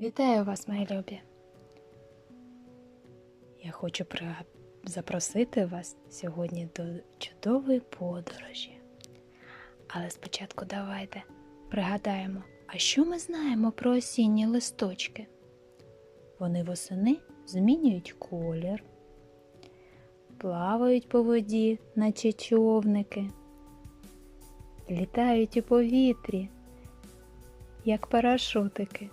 Вітаю вас, мої любі! Я хочу запросити вас сьогодні до чудової подорожі. Але спочатку давайте пригадаємо, а що ми знаємо про осінні листочки? Вони восени змінюють колір, плавають по воді, наче човники, літають у повітрі, як парашутики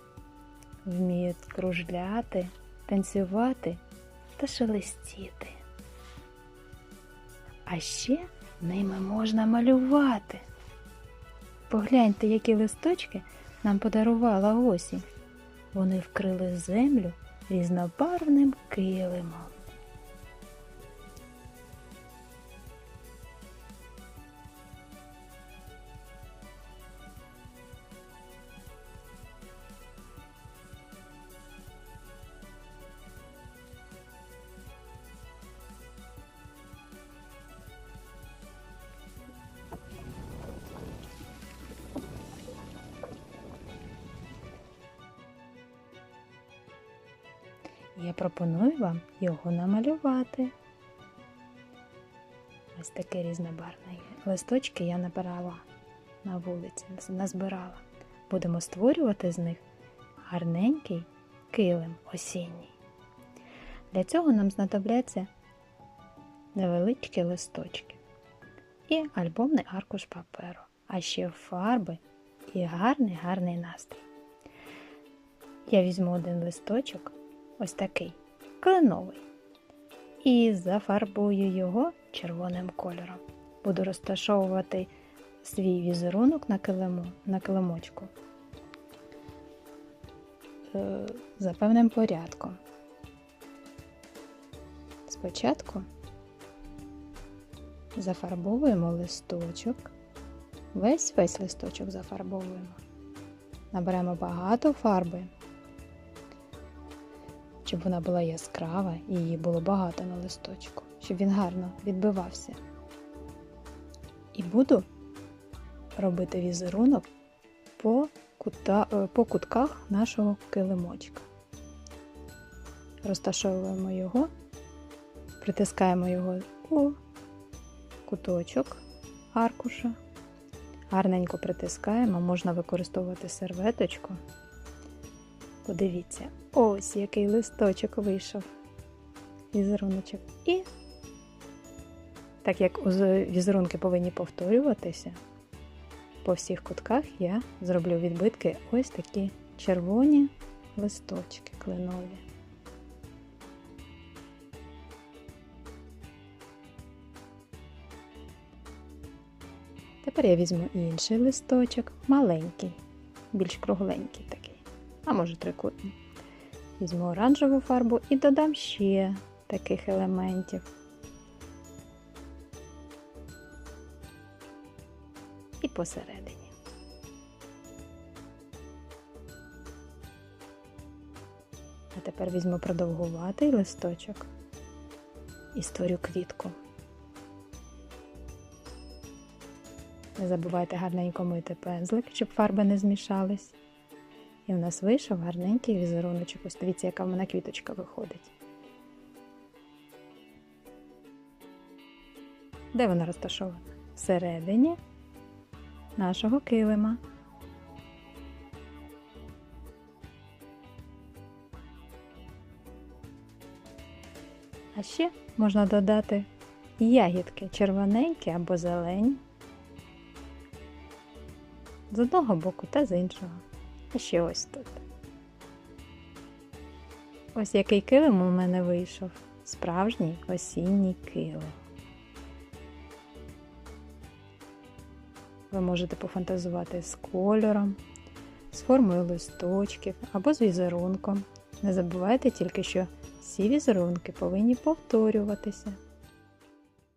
вміють кружляти, танцювати та шелестіти. А ще ними можна малювати. Погляньте, які листочки нам подарувала осінь. Вони вкрили землю різнобарвним килимом. Я пропоную вам його намалювати. Ось такі різнобарвні листочки я набирала на вулиці, назбирала. Будемо створювати з них гарненький килим осінній. Для цього нам знадобляться невеличкі листочки і альбомний аркуш паперу, а ще фарби і гарний гарний настрій. Я візьму один листочок ось такий кленовий. І зафарбую його червоним кольором. Буду розташовувати свій візерунок на килиму, на килимочку е, за певним порядком. Спочатку зафарбовуємо листочок, весь весь листочок зафарбовуємо. Наберемо багато фарби щоб вона була яскрава і її було багато на листочку, щоб він гарно відбивався. І буду робити візерунок по, кута, е, по кутках нашого килимочка. Розташовуємо його, притискаємо його у куточок аркуша, гарненько притискаємо, можна використовувати серветочку. Подивіться, ось який листочок вийшов. Візеруночок. І так як візерунки повинні повторюватися, по всіх кутках я зроблю відбитки ось такі червоні листочки кленові. Тепер я візьму інший листочок, маленький, більш кругленький такий а може трикутний. Візьму оранжеву фарбу і додам ще таких елементів. І посередині. А тепер візьму продовгуватий листочок і створю квітку. Не забувайте гарненько мити пензлик, щоб фарби не змішались. І в нас вийшов гарненький візеруночок. Ось дивіться, яка в мене квіточка виходить. Де вона розташована? Всередині нашого килима. А ще можна додати ягідки червоненькі або зелені. З одного боку та з іншого. А ще ось тут. Ось який килим у мене вийшов. Справжній осінній килим. Ви можете пофантазувати з кольором, з формою листочків або з візерунком. Не забувайте тільки, що всі візерунки повинні повторюватися.